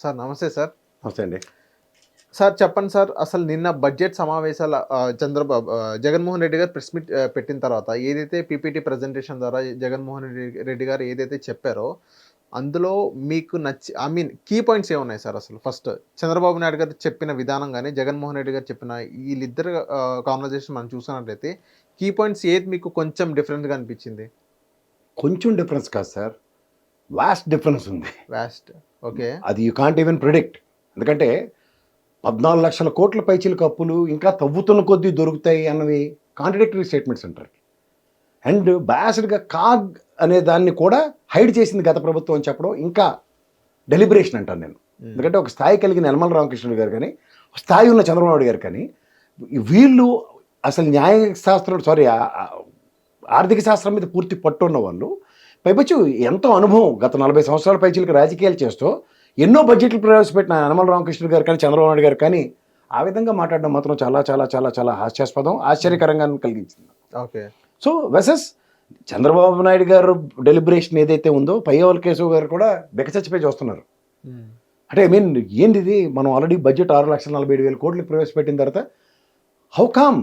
Sir నమస్తే sir. నమస్తే అండి. సార్ చెప్పండి సార్ అసలు నిన్న బడ్జెట్ సమావేశాల చంద్రబాబు జగన్మోహన్ రెడ్డి గారు ప్రెస్ మీట్ పెట్టిన తర్వాత ఏదైతే పీపీటీ ప్రజెంటేషన్ ద్వారా జగన్మోహన్ రెడ్డి రెడ్డి గారు ఏదైతే చెప్పారో అందులో మీకు నచ్చి ఐ మీన్ కీ పాయింట్స్ ఏమున్నాయి సార్ అసలు? ఫస్ట్ చంద్రబాబు నాయుడు గారు చెప్పిన విధానం కానీ జగన్మోహన్ రెడ్డి గారు చెప్పిన వీళ్ళిద్దరు కాన్వర్జేషన్ మనం చూసినట్లయితే కీ పాయింట్స్ ఏది మీకు కొంచెం డిఫరెంట్గా అనిపించింది? కొంచెం డిఫరెన్స్ కాదు సార్. వాస్ట్ డిఫరెన్స్ ఉంది. వ్యాస్ట్ ఓకే అది యూ కాంట్ ఈవెన్ ప్రిడిక్ట్ ఎందుకంటే పద్నాలుగు లక్షల కోట్ల పైచీలకు అప్పులు ఇంకా తవ్వుతున్న కొద్దీ దొరుకుతాయి అన్నవి కాంట్రడిక్టరీ స్టేట్మెంట్స్ అంటారు. అండ్ బ్యాస్డ్గా కాగ్ అనే దాన్ని కూడా హైడ్ చేసింది గత ప్రభుత్వం అని చెప్పడం ఇంకా డెలిబరేషన్ అంటాను నేను. ఎందుకంటే ఒక స్థాయి కలిగిన యనమల రామకృష్ణుడు గారు కానీ స్థాయి ఉన్న చంద్రబాబు గారు కానీ వీళ్ళు అసలు న్యాయ శాస్త్రం సారీ ఆర్థిక శాస్త్రం మీద పూర్తి పట్టు ఉన్న వాళ్ళు పైపచ్చు ఎంతో అనుభవం గత నలభై సంవత్సరాల పైచీలకు రాజకీయాలు చేస్తూ ఎన్నో బడ్జెట్లు ప్రవేశపెట్టిన యనమల రామకృష్ణ గారు కానీ చంద్రబాబు నాయుడు గారు కానీ ఆ విధంగా మాట్లాడడం మాత్రం చాలా చాలా చాలా చాలా హాస్యాస్పదం ఆశ్చర్యకరంగా కలిగించింది. Okay. So versus Chandrababu Naidu garu deliberation ఏదైతే ఉందో పయ్యవల కేశవ్ గారు కూడా బెకచచ్చిపోయి చూస్తున్నారు. అంటే ఐ మీన్ ఏంది ఇది మనం ఆల్రెడీ బడ్జెట్ ఆరు లక్షల నలభై ఏడు వేల కోట్లు ప్రవేశపెట్టిన తర్వాత how come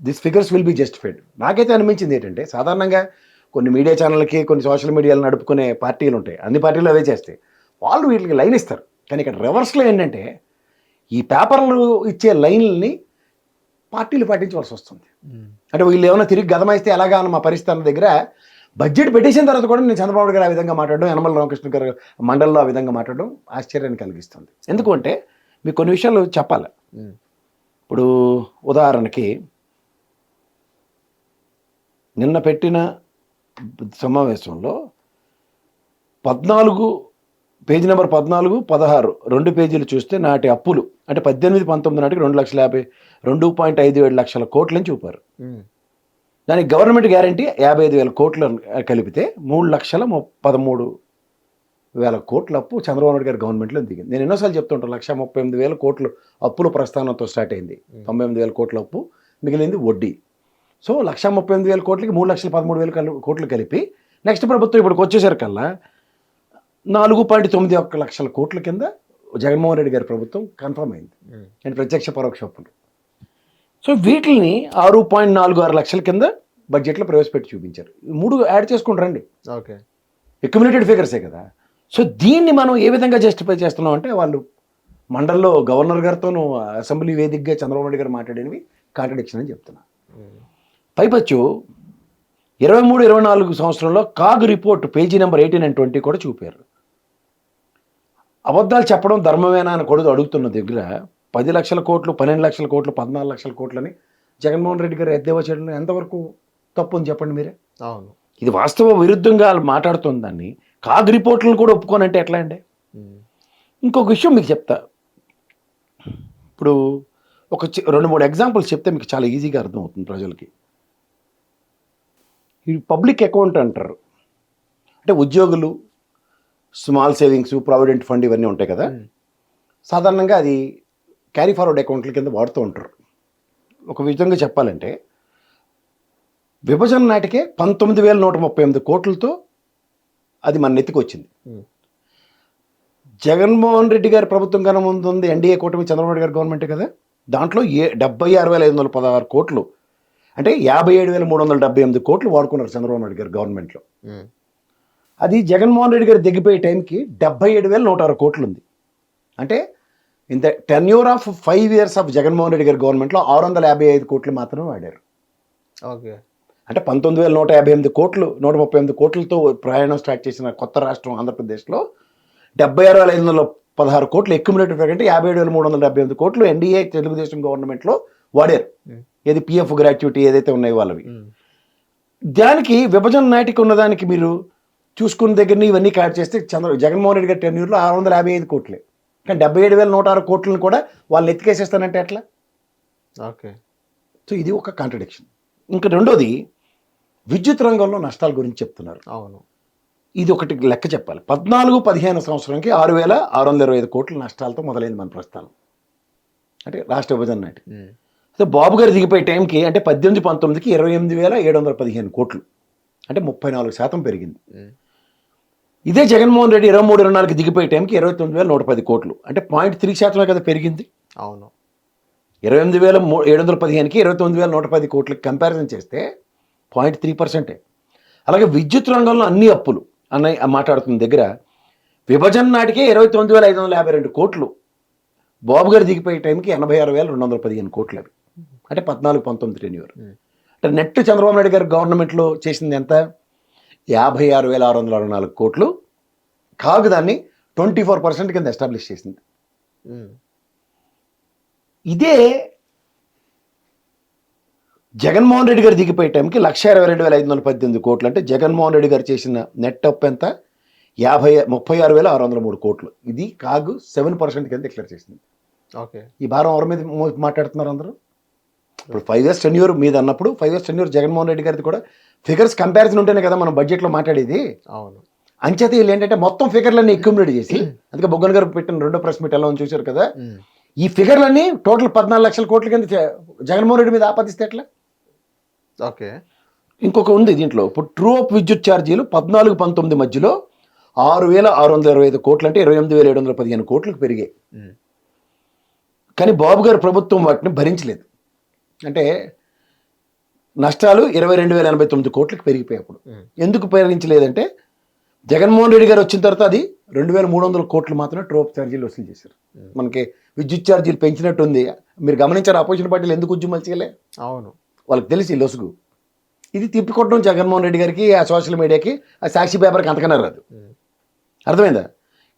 this figures will be justified? నాకైతే అనిపించింది ఏంటంటే సాధారణంగా కొన్ని మీడియా ఛానల్కి కొన్ని సోషల్ మీడియాలు నడుపుకునే పార్టీలు ఉంటాయి. అన్ని పార్టీలు అవే చేస్తాయి. వాళ్ళు వీటికి లైన్ ఇస్తారు. కానీ ఇక్కడ రివర్స్లో ఏంటంటే ఈ పేపర్లు ఇచ్చే లైన్లని పార్టీలు పాటించవలసి వస్తుంది. అంటే వీళ్ళు ఏమైనా తిరిగి గదమైస్తే ఎలాగా మా పరిస్థితి అన్న దగ్గర బడ్జెట్ పెట్టేసిన తర్వాత కూడా నేను చంద్రబాబు గారు ఆ విధంగా మాట్లాడడం యనమల రామకృష్ణ గారు మండలిలో ఆ విధంగా మాట్లాడడం ఆశ్చర్యాన్ని కలిగిస్తుంది. ఎందుకంటే మీకు కొన్ని విషయాలు చెప్పాలి. ఇప్పుడు ఉదాహరణకి నిన్న పెట్టిన సమావేశంలో పద్నాలుగు పేజీ నెంబర్ పద్నాలుగు పదహారు రెండు పేజీలు చూస్తే నాటి అప్పులు. అంటే పద్దెనిమిది పంతొమ్మిది నాటికి రెండు లక్షల యాభై రెండు పాయింట్ ఐదు ఏడు లక్షల కోట్లని చూపారు. దానికి గవర్నమెంట్ గ్యారంటీ యాభై ఐదు వేల కోట్లు కలిపితే మూడు లక్షల ము- పదమూడు వేల కోట్ల అప్పు చంద్రబాబు నాయుడు గారి గవర్నమెంట్లో దిగింది. నేను ఎన్నోసార్లు చెప్తుంటాను లక్ష ముప్పై ఎనిమిది వేల కోట్లు అప్పుల ప్రస్థానంతో స్టార్ట్ అయింది. తొంభై ఎనిమిది వేల కోట్ల అప్పు మిగిలింది వడ్డీ. సో లక్ష ముప్పై ఎనిమిది వేల కోట్లకి మూడు లక్షల పదమూడు వేల కోట్లు కలిపి నెక్స్ట్ ప్రభుత్వం ఇప్పటికి వచ్చేసరికల్లా నాలుగు పాయింట్ తొమ్మిది ఒక్క లక్షల కోట్ల కింద జగన్మోహన్ రెడ్డి గారి ప్రభుత్వం కన్ఫర్మ్ అయింది. అండ్ ప్రత్యక్ష పరోక్ష అప్పులు. సో వీటిని ఆరు పాయింట్ నాలుగు ఆరు లక్షల కింద బడ్జెట్లో ప్రవేశపెట్టి చూపించారు. మూడు యాడ్ చేసుకుని రండి. ఓకే. అక్యుమిలేటెడ్ ఫిగర్సే కదా. సో దీన్ని మనం ఏ విధంగా జస్టిఫై చేస్తున్నాం అంటే వాళ్ళు మండల్లో గవర్నర్ గారితోనూ అసెంబ్లీ వేదికగా చంద్రబాబు నాయుడు గారు మాట్లాడేవి కాంట్రడిక్షన్ అని చెప్తున్నా. పైపచ్చు. ఇరవై మూడు ఇరవై నాలుగు సంవత్సరంలో CAG report page number eighteen and twenty కూడా చూపారు. అబద్ధాలు చెప్పడం ధర్మమేనా అని కూడా అడుగుతున్న దగ్గర పది లక్షల కోట్లు పన్నెండు లక్షల కోట్లు పద్నాలుగు లక్షల కోట్లని జగన్మోహన్ రెడ్డి గారు ఎద్దేవా చేయడం ఎంతవరకు తప్పు అని చెప్పండి మీరే? అవును. ఇది వాస్తవ విరుద్ధంగా వాళ్ళు మాట్లాడుతుంది దాన్ని కాగ్ రిపోర్ట్లను కూడా ఒప్పుకోనంటే ఎట్లా అండి? ఇంకొక విషయం మీకు చెప్తా. ఇప్పుడు ఒక రెండు మూడు ఎగ్జాంపుల్స్ చెప్తే మీకు చాలా ఈజీగా అర్థమవుతుంది ప్రజలకి. ఈ పబ్లిక్ అకౌంట్ అంటారు. అంటే ఉద్యోగులు స్మాల్ సేవింగ్స్ ప్రావిడెంట్ ఫండ్ ఇవన్నీ ఉంటాయి కదా. సాధారణంగా అది క్యారీ ఫార్వర్డ్ అకౌంట్ల కింద వాడుతూ ఉంటారు. ఒక విధంగా చెప్పాలంటే విభజన నాటికే పంతొమ్మిది వేల నూట ముప్పై ఎనిమిది కోట్లతో అది మన నెత్తికి వచ్చింది. జగన్మోహన్ రెడ్డి గారి ప్రభుత్వం కన్నా ముందు ఉంది ఎన్డీఏ కూటమి చంద్రబాబు గారి గవర్నమెంట్ కదా. దాంట్లో ఏ డెబ్బై ఆరు వేల ఐదు వందల పదహారు కోట్లు అంటే యాభై ఏడు వేల మూడు వందల డెబ్బై ఎనిమిది కోట్లు వాడుకున్నారు చంద్రబాబు నాయుడు గారి గవర్నమెంట్లో. అది జగన్మోహన్ రెడ్డి గారు దిగిపోయే టైంకి డెబ్బై ఏడు వేల నూట ఆరు కోట్లు ఉంది అంటే ఇంత tenure of five years of Jaganmohan Reddy గారి గవర్నమెంట్లో ఆరు వందల యాభై ఐదు కోట్లు మాత్రమే వాడారు. ఓకే. అంటే పంతొమ్మిది వేల నూట యాభై ఎనిమిది కోట్లు నూట ముప్పై ఎనిమిది కోట్లతో ప్రయాణం స్టార్ట్ చేసిన కొత్త రాష్ట్రం ఆంధ్రప్రదేశ్లో డెబ్బై ఆరు వేల ఐదు వందల పదహారు కోట్లు ఎక్యుములేటివ్ అంటే యాభై ఏడు వేల మూడు వందల డెబ్బై ఎనిమిది కోట్లు ఎన్డీఏ తెలుగుదేశం గవర్నమెంట్లో వాడారు. ఏది పిఎఫ్ గ్రాట్యుటీ ఏదైతే ఉన్నాయో వాళ్ళవి. దానికి విభజన నాటికి ఉన్నదానికి మీరు చూసుకున్న దగ్గర ఇవన్నీ క్యాడ్ చేస్తే చంద్ర జగన్మోహన్ రెడ్డి గారి టెన్యూర్లో ఆరు వందల యాభై ఐదు కోట్లే. కానీ డెబ్బై ఏడు వేల నూట ఆరు కోట్లను కూడా వాళ్ళు ఎత్తికేసేస్తానంటే ఎట్లా? ఓకే. సో ఇది ఒక కాంట్రడిక్షన్ ఇంకా రెండోది విద్యుత్ రంగంలో నష్టాల గురించి చెప్తున్నారు. అవును. ఇది ఒకటి లెక్క చెప్పాలి. పద్నాలుగు పదిహేను సంవత్సరానికి ఆరు వేల ఆరు వందల ఇరవై ఐదు కోట్ల నష్టాలతో మొదలైంది మన ప్రస్థానం. అంటే రాష్ట్ర విభజన నాటి సో బాబు గారు దిగిపోయే టైంకి అంటే పద్దెనిమిది పంతొమ్మిదికి ఇరవై ఎనిమిది వేల ఏడు వందల పదిహేను కోట్లు. అంటే ముప్పై నాలుగు శాతం పెరిగింది. ఇదే జగన్మోహన్ రెడ్డి ఇరవై మూడు ఇరవై నాలుగు దిగిపోయే టైంకి ఇరవై తొమ్మిది వేల నూట పది కోట్లు. అంటే పాయింట్ త్రీ శాతమే కదా పెరిగింది. అవును. ఇరవై ఎనిమిది వేల ఏడు వందల పదిహేనుకి ఇరవై తొమ్మిది వేల నూట పది కోట్లకి కంపారిజన్ చేస్తే పాయింట్ త్రీ పర్సెంటే. అలాగే విద్యుత్ రంగంలో అన్ని అప్పులు అన్న మాట్లాడుతున్న దగ్గర విభజన నాటికే ఇరవై తొమ్మిది వేల ఐదు వందల యాభై రెండు కోట్లు. బాబు గారు దిగిపోయే టైంకి ఎనభై ఆరు వేల రెండు వందల పదిహేను కోట్లు అవి. అంటే పద్నాలుగు పంతొమ్మిది Hmm. అంటే నెట్ చంద్రబాబు నాయుడు గారు గవర్నమెంట్లో చేసింది ఎంత? యాభై ఆరు వేల ఆరు వందల అరవై నాలుగు కోట్లు. కాగు దాన్ని ట్వంటీ ఫోర్ పర్సెంట్ కింద ఎస్టాబ్లిష్ చేసింది. ఇదే జగన్మోహన్ రెడ్డి గారు దిగిపోయే టైంకి లక్ష ఇరవై రెండు వేల ఐదు వందల పద్దెనిమిది కోట్లు. అంటే జగన్మోహన్ రెడ్డి గారు చేసిన నెట్ అప్ ఎంత? యాభై ముప్పై ఆరు వేల ఆరు వందల మూడు కోట్లు. ఇది కాగు సెవెన్ పర్సెంట్ కింద డిక్లేర్ చేసింది. ఓకే. ఈ భారం ఎవరి మీద మాట్లాడుతున్నారు అందరూ? ఇప్పుడు ఫైవ్ ఇయర్స్ టెన్యూర్ మీద అన్నప్పుడు five years tenure Jaganmohan Reddy గారిది కూడా ఫిగర్స్ కంపారిజన్ ఉంటేనే కదా మనం బడ్జెట్లో మాట్లాడేది. అవును. అంచేత వీళ్ళు ఏంటంటే మొత్తం ఫిగర్లన్నీ ఎక్యుమిలేట్ చేసి అందుకే బొగ్గన్ గారు పెట్టిన రెండో ప్రెస్ మీట్ ఎలా ఉంది చూశారు కదా. ఈ ఫిగర్లన్నీ టోటల్ పద్నాలుగు లక్షల కోట్ల కింద జగన్మోహన్ రెడ్డి మీద ఆపాదిస్తే ఎట్లా? ఓకే. ఇంకొక ఉంది దీంట్లో ఇప్పుడు ట్రూ అప్ విద్యుత్ ఛార్జీలు పద్నాలుగు పంతొమ్మిది మధ్యలో ఆరు వేల ఆరు వందల ఇరవై ఐదు కోట్లు అంటే ఇరవై ఎనిమిది వేల ఏడు వందల పదిహేను కోట్లకు పెరిగాయి. కానీ బాబు గారు ప్రభుత్వం వాటిని భరించలేదు. అంటే నష్టాలు ఇరవై రెండు వేల ఎనభై తొమ్మిది కోట్లకు పెరిగిపోయాయి అప్పుడు. ఎందుకు భరించలేదంటే జగన్మోహన్ రెడ్డి గారు వచ్చిన తర్వాత అది రెండు వేల మూడు వందల కోట్లు మాత్రమే ట్రోప్ ఛార్జీలు వసూలు చేశారు. మనకి విద్యుత్ ఛార్జీలు పెంచినట్టు ఉంది మీరు గమనించారు అపోజిషన్ పార్టీలు ఎందుకు ఉద్యమల్చలే అవును. వాళ్ళకి తెలిసి లొసుగు. ఇది తిప్పికొట్టడం జగన్మోహన్ రెడ్డి గారికి ఆ సోషల్ మీడియాకి ఆ సాక్షి పేపర్కి అంతకన్నా రాదు. అర్థమైందా?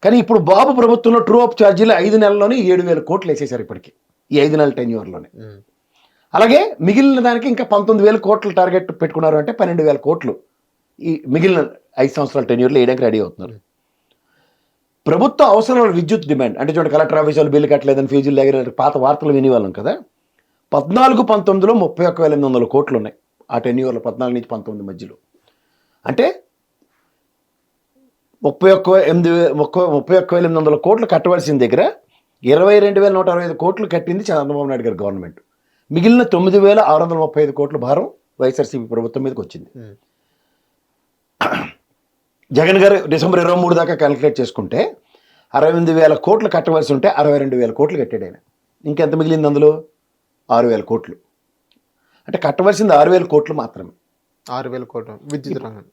కానీ ఇప్పుడు బాబు ప్రభుత్వంలో ట్రూ అప్ ఛార్జీలు ఐదు నెలల్లోనే ఏడు వేల కోట్లు వేసేశారు ఇప్పటికి. ఈ ఐదు నెలల టెన్ ఇయర్లోనే ఉమ్. అలాగే మిగిలిన దానికి ఇంకా పంతొమ్మిది వేల కోట్లు టార్గెట్ పెట్టుకున్నారు అంటే పన్నెండు వేల కోట్లు. ఈ మిగిలిన ఐదు సంవత్సరాల టెన్యూర్లో వేయడానికి రెడీ అవుతున్నారు. ప్రభుత్వ అవసరాల విద్యుత్ డిమాండ్ అంటే చూడండి కలెక్టర్ ఆఫీస్ వాళ్ళు బిల్లు కట్టలేదని ఫీజులు దగ్గర పాత వార్తలు వినేవాళ్ళం కదా. పద్నాలుగు పంతొమ్మిదిలో ముప్పై ఒక్క వేల ఎనిమిది వందల కోట్లు ఉన్నాయి ఆ టెన్యూర్లో పద్నాలుగు నుంచి పంతొమ్మిది మధ్యలో. అంటే ముప్పై ఒక్క ఎనిమిది ముప్పై ముప్పై ఒక్క వేల ఎనిమిది వందల కోట్లు కట్టవలసిన దగ్గర ఇరవై రెండు వేల నూట అరవై ఐదు కోట్లు కట్టింది చంద్రబాబు నాయుడు గారి గవర్నమెంట్ మిగిలిన తొమ్మిది వేల ఆరు వందల ముప్పై ఐదు కోట్ల భారం వైఎస్ఆర్సీపీ ప్రభుత్వం మీదకి వచ్చింది. జగన్ గారు డిసెంబర్ ఇరవై మూడు దాకా క్యాలిక్యులేట్ చేసుకుంటే అరవై ఎనిమిది వేల కోట్లు కట్టవలసి ఉంటే అరవై రెండు వేల కోట్లు కట్టాడు ఆయన. ఇంకెంత మిగిలింది అందులో? ఆరు వేల కోట్లు. అంటే కట్టవలసింది ఆరు వేల కోట్లు మాత్రమే. ఆరు వేల కోట్లు విద్యుత్ రంగం.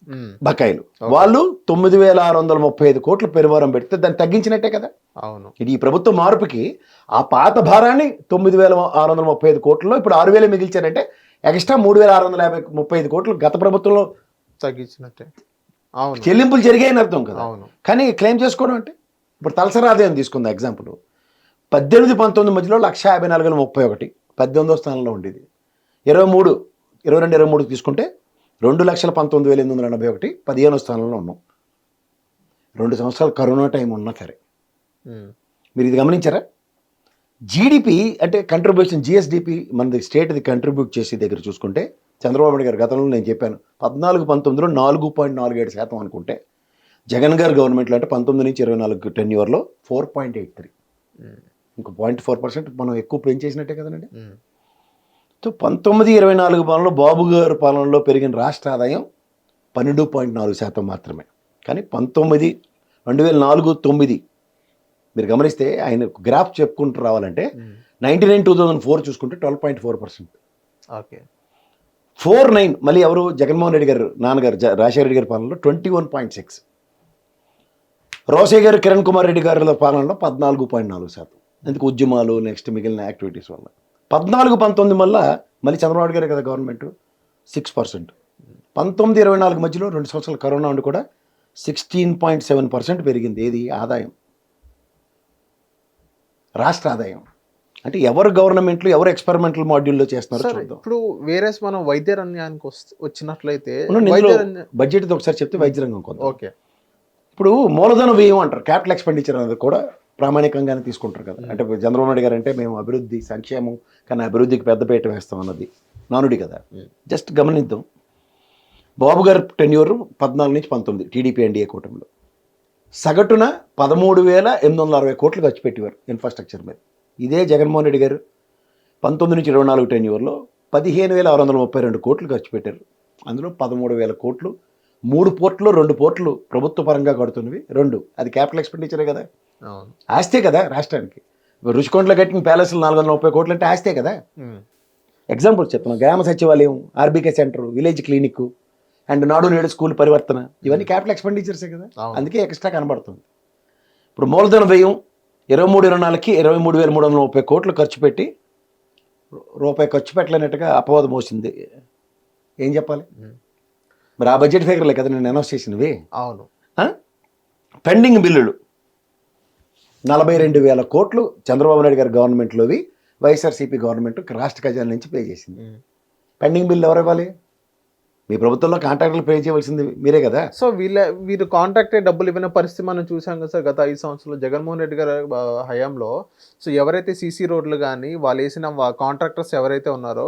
బకాయిలు. వాళ్ళు తొమ్మిది వేల ఆరు వందల ముప్పై ఐదు కోట్లు పెరువారం పెడితే దాన్ని తగ్గించినట్టే కదా? అవును. ఇది ఈ ప్రభుత్వ మార్పుకి ఆ పాత భారాన్ని తొమ్మిది వేల ఆరు వందల ముప్పై ఐదు కోట్లలో ఇప్పుడు ఆరు వేలు మిగిల్చారంటే ఎక్స్ట్రా మూడు వేల ఆరు వందల యాభై ముప్పై ఐదు కోట్లు గత ప్రభుత్వంలో తగ్గించినట్టే. అవును. చెల్లింపులు జరిగాయని అర్థం కదా? అవును. కానీ క్లెయిమ్ చేసుకోవడం అంటే? ఇప్పుడు తలసరి ఆదాయం తీసుకుందాం ఎగ్జాంపుల్ పద్దెనిమిది పంతొమ్మిది మధ్యలో లక్ష యాభై నాలుగు వేల ముప్పై ఒకటి. పద్దెనిమిదో స్థానంలో ఉండేది. ఇరవై మూడు ఇరవై రెండు ఇరవై మూడు తీసుకుంటే రెండు లక్షల పంతొమ్మిది వేల ఎనిమిది వందల ఎనభై ఒకటి పదిహేనో స్థానంలో ఉన్నాం. రెండు సంవత్సరాలు కరోనా టైం ఉన్నా సరే. మీరు ఇది గమనించారా? జీడిపి అంటే కంట్రిబ్యూషన్ జిఎస్డిపి మనది స్టేట్ది కంట్రిబ్యూట్ చేసే దగ్గర చూసుకుంటే చంద్రబాబు నాయుడు గారి గతంలో నేను చెప్పాను పద్నాలుగు పంతొమ్మిదిలో నాలుగు పాయింట్ నాలుగు ఏడు శాతం అనుకుంటే జగన్ గారి గవర్నమెంట్లో అంటే పంతొమ్మిది నుంచి ఇరవై నాలుగు టెన్ ఇయర్లో ఫోర్ పాయింట్ ఎయిట్ త్రీ. ఇంకో పాయింట్ ఫోర్ పర్సెంట్ మనం ఎక్కువ పెంచేసినట్టే కదండి. పంతొమ్మిది ఇరవై నాలుగు పాలనలో బాబు గారి పాలనలో పెరిగిన రాష్ట్ర ఆదాయం పన్నెండు పాయింట్ నాలుగు శాతం మాత్రమే. కానీ పంతొమ్మిది రెండు వేల నాలుగు తొమ్మిది మీరు గమనిస్తే ఆయన గ్రాఫ్ చెప్పుకుంటూ రావాలంటే. Ninety nine two thousand four చూసుకుంటే twelve point four percent. Okay. Four nine మళ్ళీ ఎవరు? జగన్మోహన్ రెడ్డి గారు నాన్నగారు రాజశేఖర రెడ్డి గారి పాలనలో ట్వంటీ వన్ పాయింట్ సిక్స్. రోసయ్య గారు కిరణ్ కుమార్ రెడ్డి గారి పాలనలో పద్నాలుగు పాయింట్ నాలుగు శాతం. ఎందుకు? ఉద్యమాలు నెక్స్ట్ మిగిలిన యాక్టివిటీస్ వల్ల. పద్నాలుగు పంతొమ్మిది వల్ల మళ్ళీ చంద్రబాబు గారు కదా గవర్నమెంట్ సిక్స్ పర్సెంట్ పంతొమ్మిది ఇరవై నాలుగు మధ్యలో రెండు సంవత్సరాల కరోనా ఉండి కూడా సిక్స్టీన్ పాయింట్ సెవెన్ పర్సెంట్ పెరిగింది ఏది? ఆదాయం. రాష్ట్ర ఆదాయం. అంటే ఎవరు గవర్నమెంట్లు ఎవరు ఎక్స్పెరిమెంటల్ మాడ్యూల్లో చేస్తున్నారో ఇప్పుడు వేరే మనం వైద్య రంగానికి వచ్చినట్లయితే బడ్జెట్ ఒకసారి చెప్తే వైద్య రంగం కొంత ఓకే. ఇప్పుడు మూలధన వ్యయం అంటారు క్యాపిటల్ ఎక్స్పెండిచర్ అనేది కూడా ప్రామాణికంగానే తీసుకుంటారు కదా. అంటే చంద్రబాబు నాయుడు గారు అంటే మేము అభివృద్ధి సంక్షేమం కానీ అభివృద్ధికి పెద్దపీట వేస్తాం అన్నది నానుడి కదా. జస్ట్ గమనిద్దాం. బాబు గారు టెన్యూర్ పద్నాలుగు నుంచి పంతొమ్మిది టీడీపీ ఎన్డీఏ కూటమిలో. సగటున పదమూడు వేల ఎనిమిది వందల అరవై కోట్లు ఖర్చు పెట్టేవారు ఇన్ఫ్రాస్ట్రక్చర్ మీద. ఇదే జగన్మోహన్ రెడ్డి గారు పంతొమ్మిది నుంచి ఇరవై నాలుగు టెన్యూర్లో పదిహేను వేల ఆరు వందల ముప్పై రెండు కోట్లు ఖర్చు పెట్టారు. అందులో పదమూడు వేల కోట్లు మూడు పోర్ట్లు రెండు పోర్ట్లు ప్రభుత్వ పరంగా కడుతున్నవి. రెండు అది క్యాపిటల్ ఎక్స్పెండిచరే కదా? ఆస్తే కదా రాష్ట్రానికి. రుషికొండలో కట్టిన ప్యాలెస్లు నాలుగు వందల ముప్పై కోట్లు అంటే ఆస్తే కదా. ఎగ్జాంపుల్ చెప్తున్నాం Grama Sachivalayam RBK centre village clinic and Nadu Nedu school పరివర్తన. ఇవన్నీ క్యాపిటల్ ఎక్స్పెండిచర్సే కదా. అందుకే ఎక్స్ట్రా కనబడుతుంది. ఇప్పుడు మూలధన వ్యయం ఇరవై మూడు ఇరవై నాలుగుకి ఇరవై మూడు వేల మూడు వందల ముప్పై కోట్లు ఖర్చు పెట్టి రూపాయి ఖర్చు పెట్టలేనట్టుగా అపవాదం మోసింది. ఏం చెప్పాలి. మరి ఆ బడ్జెట్ ఫిగర్లే కదా నేను అనౌన్స్ చేసినవి? అవును? పెండింగ్ బిల్లులు. నలభై రెండు వేల కోట్లు చంద్రబాబు నాయుడు గారి గవర్నమెంట్లోవి వైఎస్ఆర్సీపీ గవర్నమెంట్ రాష్ట్ర ఖజానా నుంచి పే చేసింది. పెండింగ్ బిల్లు ఎవరు ఇవ్వాలి? మీ ప్రభుత్వంలో కాంట్రాక్టులు పే చేయవలసింది మీరే కదా. సో వీళ్ళ వీరు కాంట్రాక్టే డబ్బులు ఇవ్వని పరిస్థితి మనం చూసాం కదా సార్ గత ఐదు సంవత్సరాలు జగన్మోహన్ రెడ్డి గారి హయాంలో. సో ఎవరైతే సీసీ రోడ్లు కానీ వాళ్ళు వేసిన కాంట్రాక్టర్స్ ఎవరైతే ఉన్నారో